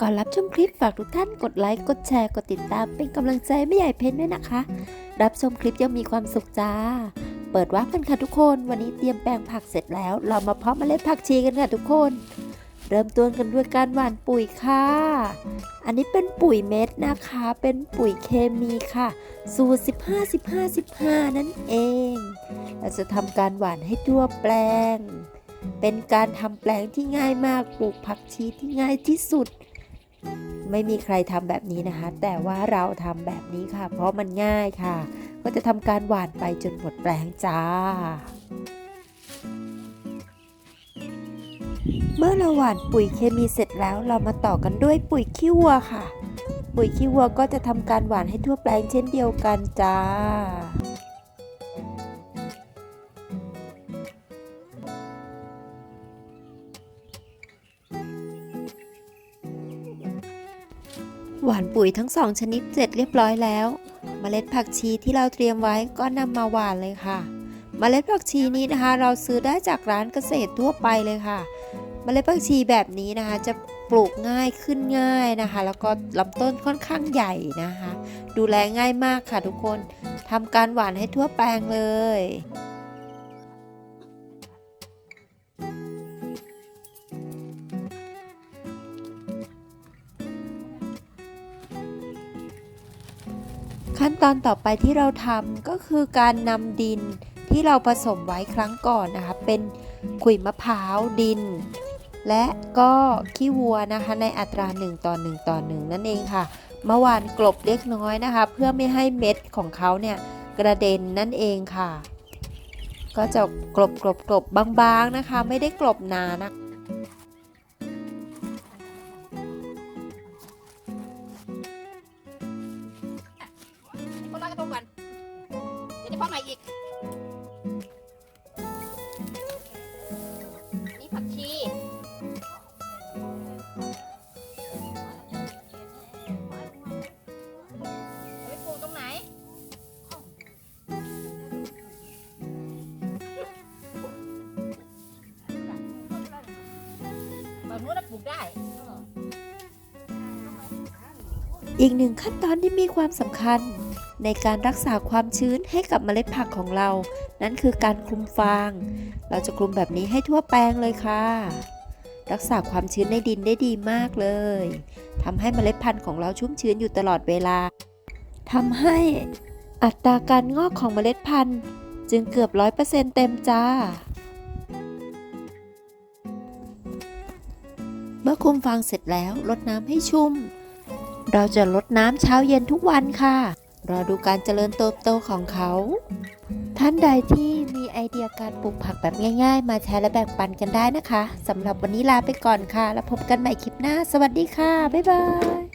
ก่อนรับชมคลิปฝากทุกท่านกดไลค์ กดแชร์ กดติดตาม เป็นกำลังใจไม่ใหญ่เพนด้วยนะคะ รับชมคลิปยังมีความสุขจ้า เปิดว่ากันค่ะทุกคน วันนี้เตรียมแปลงผักเสร็จแล้ว เรามาเพาะเมล็ดผักชีกันค่ะทุกคน เริ่มต้นกันด้วยการหว่านปุ๋ยค่ะ อันนี้เป็นปุ๋ยเม็ดนะคะ เป็นปุ๋ยเคมีค่ะ สูตร 15 15 15 นั่นเอง เราจะทำการหว่านให้ทั่วแปลงเป็นการทำแปลงที่ง่ายมาก ปลูกผักชีที่ง่ายที่สุด ไม่มีใครทำแบบนี้นะคะ แต่ว่าเราทำแบบนี้ค่ะ เพราะมันง่ายค่ะ ก็จะทำการหว่านไปจนหมดแปลงจ้า เมื่อเราหว่านปุ๋ยเคมีเสร็จแล้วเรามาต่อกันด้วยปุ๋ยขี้วัวค่ะ ปุ๋ยขี้วัวก็จะทำการหว่านให้ทั่วแปลงเช่นเดียวกันจ้า หว่านปุ๋ยทั้งสองชนิดเสร็จเรียบร้อยแล้วเมล็ดผักชีที่เราเตรียมไว้ก็นำมาหว่านเลยค่ะเมล็ดผักชีนี้นะคะ เราซื้อได้จากร้านเกษตรทั่วไปเลยค่ะเมล็ดผักชีแบบนี้นะคะ จะปลูกง่ายขึ้นง่ายนะคะ แล้วก็ลำต้นค่อนข้างใหญ่นะคะ ดูแลง่ายมากค่ะทุกคนทำการหว่านให้ทั่วแปลงเลย ขั้นตอนต่อไปที่เราทำก็คือการนำดินที่เราผสมไว้ครั้งก่อนนะคะ เป็นขุยมะพร้าวดิน และก็ขี้วัวนะคะ ในอัตรา 1 ต่อ 1 ต่อ 1 นั่นเองค่ะเมาหว่านกลบเล็กน้อยนะคะ เพื่อไม่ให้เม็ดของเขาเนี่ยกระเด็นนั่นเองค่ะ ก็จะกลบกลบกลบบางๆนะคะ ไม่ได้กลบหนานะ เดี๋ยวจะพ่อใหม่อีก นี่ผักชีเอาไปปลูกตรงไหน แบบนู้นนะปลูกได้ อีกหนึ่งขั้นตอนที่มีความสำคัญ ในการรักษาความชื้นให้กับเมล็ดผักของเรา นั่นคือการคลุมฟาง เราจะคลุมแบบนี้ให้ทั่วแปลงเลยค่ะ รักษาความชื้นในดินได้ดีมากเลย ทำให้เมล็ดพันธุ์ของเราชุ่มชื้นอยู่ตลอดเวลา ทำให้อัตราการงอกของเมล็ดพันธุ์จึงเกือบร้อยเปอร์เซ็นต์เต็มจ้า เมื่อคลุมฟางเสร็จแล้วรดน้ำให้ชุ่ม เราจะลดน้ำเช้าเย็นทุกวันค่ะ รอดูการเจริญเติบโตของเขา ท่านใดที่มีไอเดียการปลูกผักแบบง่าย ๆ มาแชร์และแบ่งปันกันได้นะคะสำหรับวันนี้ลาไปก่อนค่ะ แล้วพบกันใหม่คลิปหน้า สวัสดีค่ะ บ๊ายบาย